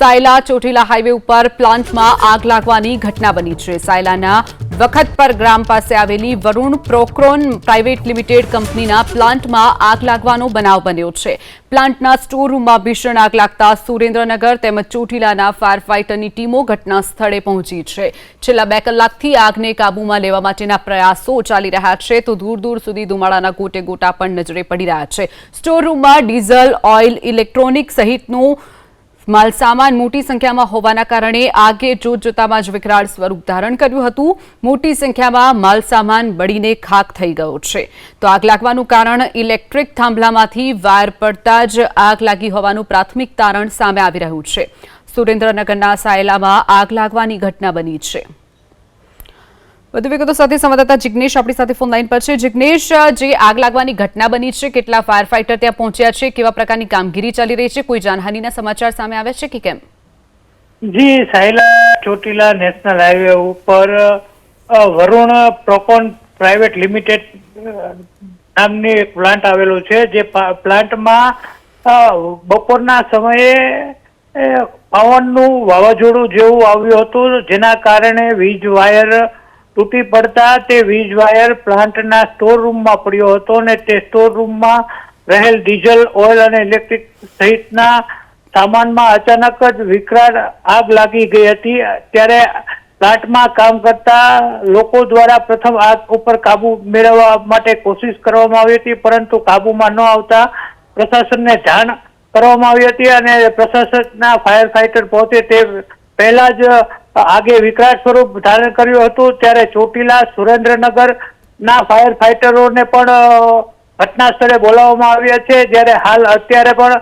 Sayla Chotila highway ઉપર પ્લાન્ટમાં આગ લાગવાની ઘટના બની છે. સાયલાના વખતપર ગ્રામ પાસે આવેલી વરુણ પ્રોક્રોન પ્રાઇવેટ લિમિટેડ કંપનીના પ્લાન્ટમાં આગ લાગવાનો બનાવ બન્યો છે. પ્લાન્ટના સ્ટોર રૂમમાં ભીષણ આગ લાગતા સુરેન્દ્રનગર તેમજ ચોટીલાના ફાયર ફાઇટરની ટીમો ઘટના સ્થળે પહોંચી છે. છેલ્લા બે કલાકથી આગને કાબૂમાં લેવા માટેના પ્રયાસો ચાલી રહ્યા છે તો દૂર દૂર સુધી ધુમાડાના ગોટે ગોટા પણ નજરે પડી રહ્યા છે. સ્ટોર રૂમમાં ડીઝલ, ઓઇલ ઇલેક્ટ્રોનિક સહિતનું માલસામાન મોટી સંખ્યામાં હોવાના કારણે આગે જોત જોતામાં જ વિકરાળ સ્વરૂપ ધારણ કર્યું હતું. મોટી સંખ્યામાં માલસામાન બળીને ખાક થઈ ગયો છે. તો આગ લાગવાનું કારણ ઇલેક્ટ્રિક થાંભલામાંથી વાયર પડતા જ આગ લાગી હોવાનું પ્રાથમિક તારણ સામે આવી રહ્યું છે. સુરેન્દ્રનગરના સાયલામાં આગ લાગવાની ઘટના બની છે. વધુ વિગતો સાથે સંવાદદાતા જિગ્નેશ આપણી સાથે ફોન લાઈન પર છે. જિગ્નેશ, જે આગ લાગવાની ઘટના બની છે, કેટલા ફાયર ફાઇટર ત્યાં પહોંચ્યા છે, કેવા પ્રકારની કામગીરી ચાલી રહી છે, કોઈ જાનહાનિના સમાચાર સામે આવ્યા છે કે કેમ? જી, સાયલા ચોટીલા નેશનલ હાઈવે ઉપર વરુણ પ્રોકોન પ્રાઇવેટ લિમિટેડ નામની એક પ્લાન્ટ આવેલો છે, જે પ્લાન્ટમાં બપોરના સમયે પવનનું વાવાઝોડું જેવું આવ્યું હતું, જેના કારણે વીજ વાયર તૂટી પડતા તે વીજ વાયર પ્લાન્ટના સ્ટોર રૂમમાં પડ્યો હતો અને તે સ્ટોર રૂમમાં રહેલ ડીઝલ, ઓઇલ અને ઇલેક્ટ્રિક સહિતના સામાનમાં અચાનક જ વિકરાળ આગ લાગી ગઈ હતી. ત્યારે પ્લાન્ટમાં કામ કરતા લોકો દ્વારા પ્રથમ આગ ઉપર કાબુ મેળવવા માટે કોશિશ કરવામાં આવી હતી, પરંતુ કાબુમાં ન આવતા પ્રશાસનને જાણ કરવામાં આવી હતી અને પ્રશાસનના ફાયર ફાઈટર પહોંચે તે પહેલા જ આગે વિકરાળ સ્વરૂપ ધારણ કર્યું હતું ત્યારે ચોટીલા સુરેન્દ્રનગર ના ફાયર ફાઈટરોને પણ ઘટના સ્થળે બોલાવવામાં આવ્યા છે. જ્યારે હાલ અત્યારે પણ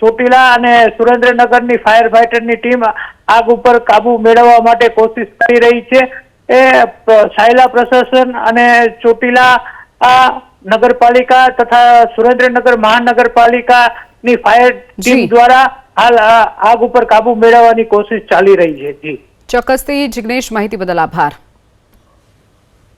ચોટીલા અને સુરેન્દ્રનગરની ફાયર ફાઈટરની ટીમ આગ ઉપર કાબુ મેળવવા માટે કોશિશ કરી રહી છે. એ સાયલા પ્રશાસન અને ચોટીલા આ નગરપાલિકા તથા સુરેન્દ્રનગર મહાનગરપાલિકાની ફાયર ટીમ દ્વારા હાલ આગ ઉપર કાબુ મેળવવાની કોશિશ ચાલી રહી છે. જી. ચોક્કસથી જિગ્નેશ, માહિતી બદલ આભાર.